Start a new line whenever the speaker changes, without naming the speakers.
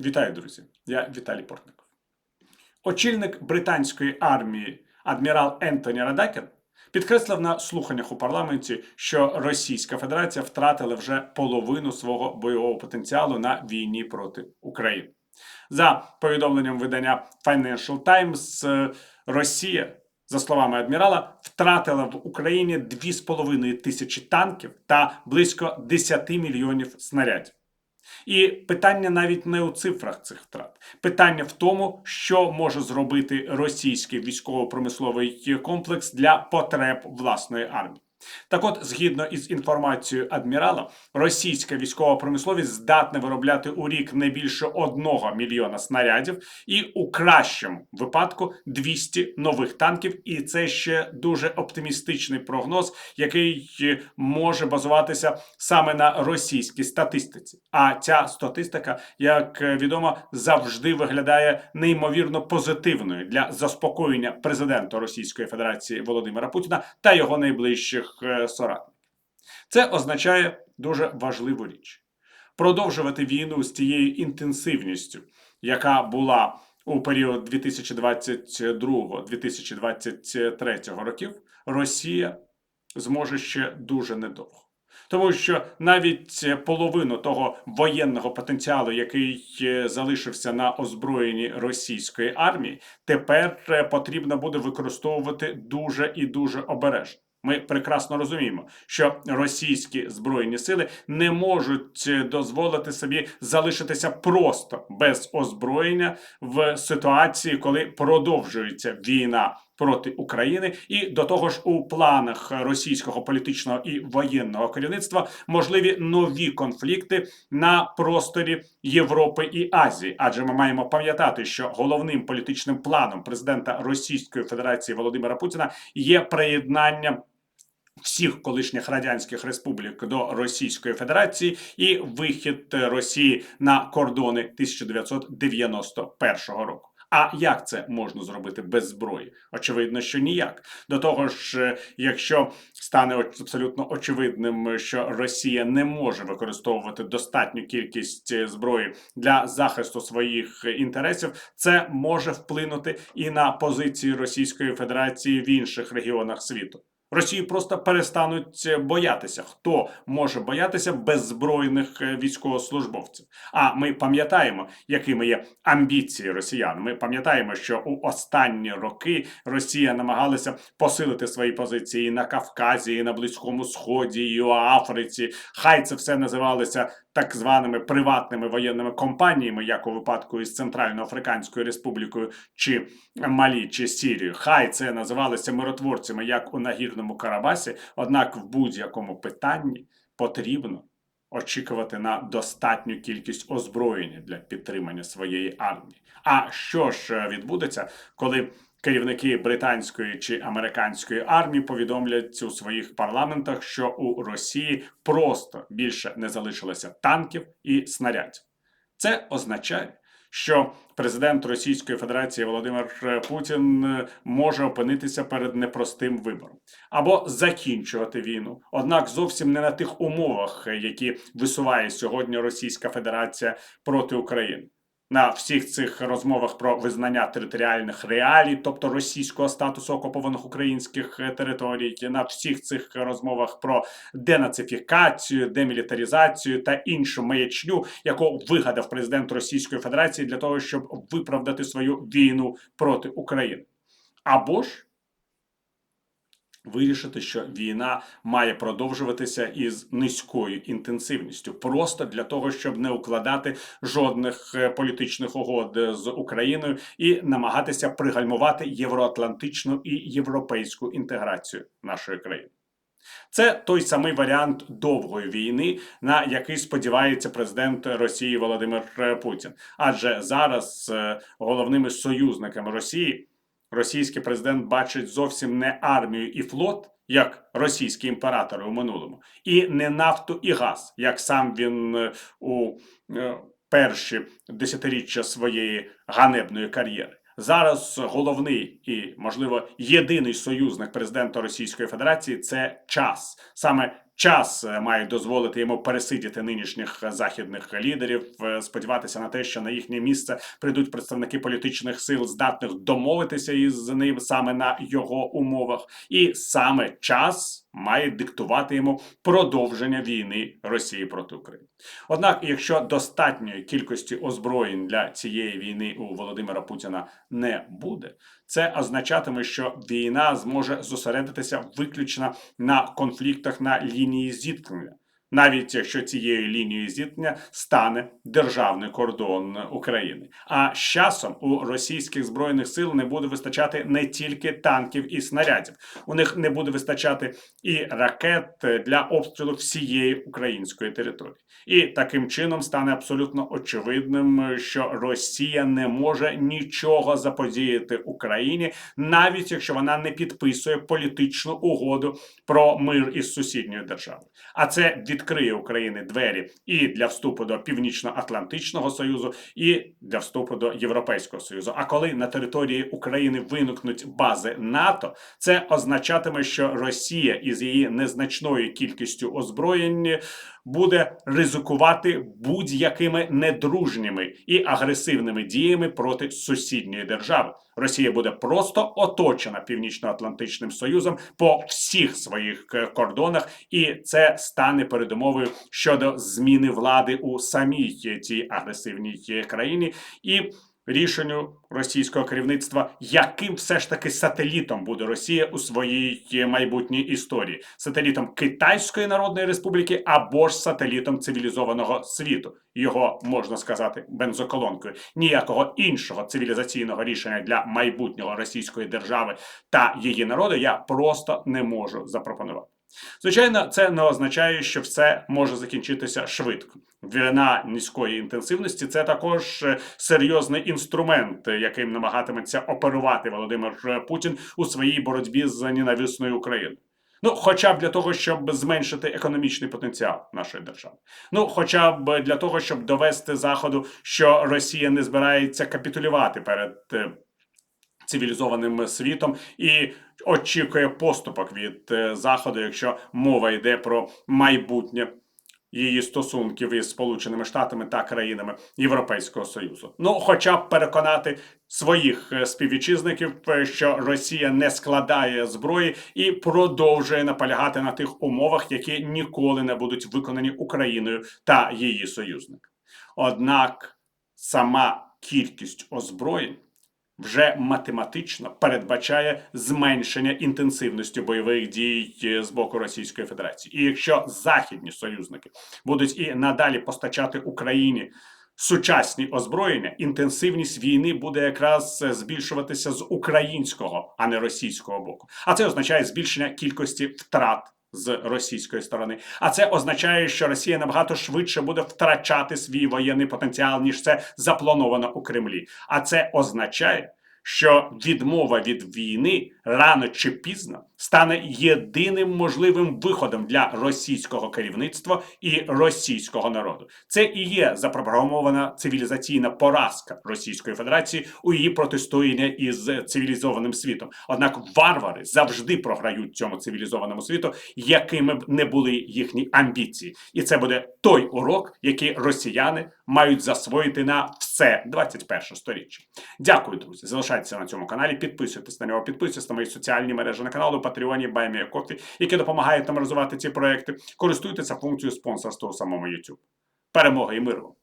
Вітаю, друзі! Я Віталій Портников. Очільник британської армії адмірал Ентоні Радакер підкреслив на слуханнях у парламенті, що Російська Федерація втратила вже половину свого бойового потенціалу на війні проти України. За повідомленням видання Financial Times, е, Росія, за словами адмірала, втратила в Україні 2,5 тисячі танків та близько 10 мільйонів снарядів. І питання навіть не у цифрах цих втрат. Питання в тому, що може зробити російський військово-промисловий комплекс для потреб власної армії. Так от, згідно із інформацією адмірала, російська військова промисловість здатна виробляти у рік не більше одного мільйона снарядів, і у кращому випадку 200 нових танків. І це ще дуже оптимістичний прогноз, який е, може базуватися саме на російській статистиці. А ця статистика, як е, відомо, завжди виглядає неймовірно позитивною для заспокоєння президента Російської Федерації Володимира Путіна та його найближчих е, соратників. Це означає дуже важливу річ: продовжувати війну з тією інтенсивністю, яка була у період 2022-2023 років, Росія зможе ще дуже недовго. Тому що навіть половину того воєнного потенціалу, який е, залишився на озброєнні російської армії, тепер е, потрібно буде використовувати дуже і дуже обережно. Ми прекрасно розуміємо, що російські збройні сили не можуть е, дозволити собі залишитися просто без озброєння в ситуації, коли продовжується війна проти України, і до того ж у планах російського політичного і воєнного керівництва можливі нові конфлікти на просторі Європи і Азії. Адже ми маємо пам'ятати, що головним політичним планом президента Російської Федерації Володимира Путіна є приєднання. Всіх колишніх радянських республік до Російської Федерації і вихід Росії на кордони 1991 року. А як це можна зробити без зброї? Очевидно, що ніяк. До того ж, е, якщо стане абсолютно очевидним, що Росія не може використовувати достатню кількість е, зброї для захисту своїх інтересів, це може вплинути і на позиції Російської Федерації в інших регіонах світу. Росію просто перестануть е, боятися. Хто може боятися беззбройних е, військовослужбовців? А ми пам'ятаємо, якими є амбіції росіян. Ми пам'ятаємо, що у останні роки Росія намагалася посилити свої позиції і на Кавказі, і на Близькому Сході, і у Африці. Хай це все називалося так званими приватними воєнними компаніями, як у випадку із Центральноафриканською Республікою чи Малі чи Сірією. Хай це називалося миротворцями, як у нагірному Карабасі. Однак в будь-якому питанні потрібно очікувати на достатню кількість озброєння для підтримання своєї армії. А що ж е, відбудеться, коли керівники британської чи американської армії повідомлять у своїх парламентах, що у Росії просто більше не залишилося танків і снарядів? Це означає, що президент Російської Федерації Володимир Путін е, може опинитися перед непростим вибором або закінчувати війну, однак зовсім не на тих умовах, е, які висуває сьогодні Російська Федерація проти України. На всіх цих розмовах про визнання територіальних реалій, тобто російського статусу окупованих українських е, територій, на всіх цих розмовах про денацифікацію, демілітаризацію та іншу маячню, яку вигадав президент Російської Федерації для того, щоб виправдати свою війну проти України. Або ж вирішити, що війна має продовжуватися із низькою інтенсивністю, просто для того, щоб не укладати жодних е, політичних угод з Україною і намагатися пригальмувати євроатлантичну і європейську інтеграцію нашої країни. Це той самий варіант довгої війни, на який сподівається президент Росії Володимир е, Путін. Адже зараз е, головними союзниками Росії російський президент бачить зовсім не армію і флот, як російські імператори у минулому, і не нафту і газ, як сам він е, у е, перші десятиріччя своєї ганебної кар'єри. Зараз головний і, можливо, єдиний союзник президента Російської Федерації це час. Саме час е, має дозволити йому пересидіти нинішніх західних лідерів, е, сподіватися на те, що на їхнє місце прийдуть представники політичних сил, здатних домовитися із ним саме на його умовах, і саме час має диктувати йому продовження війни Росії проти України. Однак, якщо достатньої кількості озброєнь для цієї війни у Володимира Путіна не буде, це означатиме, що війна зможе зосередитися виключно на конфліктах на лінії зіткнення. Навіть якщо цією лінією зіткнення стане державний кордон України, а з часом у російських збройних сил не буде вистачати не тільки танків і снарядів, у них не буде вистачати і ракет для обстрілу всієї української території. І таким чином стане абсолютно очевидним, що Росія не може нічого заподіяти Україні, навіть якщо вона не підписує політичну угоду про мир із сусідньою державою. А це відкриє Україні двері і для вступу до Північно-Атлантичного Союзу, і для вступу до Європейського Союзу. А коли на території України виникнуть бази НАТО, це означатиме, що Росія із її незначною кількістю озброєнь буде ризикувати будь-якими недружніми і агресивними діями проти сусідньої держави. Росія буде просто оточена північно-атлантичним союзом по всіх своїх е, кордонах, і це стане передумовою щодо зміни влади у самій цій агресивній країні і рішенню російського керівництва, яким все ж таки сателітом буде Росія у своїй майбутній історії сателітом Китайської Народної Республіки або ж сателітом цивілізованого світу. Його можна сказати бензоколонкою. Ніякого іншого цивілізаційного рішення для майбутнього російської держави та її народу я просто не можу запропонувати. Звичайно, це не означає, що все може закінчитися швидко. Війна низької інтенсивності це також е, серйозний інструмент, яким намагатиметься оперувати Володимир Путін у своїй боротьбі з ненависною Україною. Ну, хоча б для того, щоб зменшити економічний потенціал нашої держави. Ну, хоча б для того, щоб довести Заходу, що Росія не збирається капітулювати перед е, цивілізованим світом і очікує поступок від е, Заходу, якщо мова йде про майбутнє її стосунків із Сполученими Штатами та країнами Європейського Союзу. Ну, хоча б переконати своїх е, співвітчизників, е, що Росія не складає зброї і продовжує наполягати на тих умовах, які ніколи не будуть виконані Україною та її союзниками. Однак сама кількість озброєнь вже математично передбачає зменшення інтенсивності бойових дій е, з боку Російської Федерації. І якщо західні союзники будуть і надалі постачати Україні сучасні озброєння, інтенсивність війни буде якраз збільшуватися з українського, а не російського боку. А це означає збільшення кількості втрат з російської сторони. А це означає, що Росія набагато швидше буде втрачати свій воєнний потенціал, ніж це заплановано у Кремлі. А це означає, що відмова від війни рано чи пізно стане єдиним можливим виходом для російського керівництва і російського народу. Це і є запрограмована цивілізаційна поразка Російської Федерації у її протистояння із цивілізованим світом. Однак варвари завжди програють цьому цивілізованому світу, якими б не були їхні амбіції, і це буде той урок, який росіяни мають засвоїти на все 21 сторіччя. Дякую, друзі. Залишайтеся на цьому каналі. Підписуйтесь на нього, підписуйтесь на мої соціальні мережі на каналу. Патреоні Кофі, які допомагають нам розвивати ці проекти. Користуйтеся функцією спонсорства у самому YouTube. Перемоги і миру!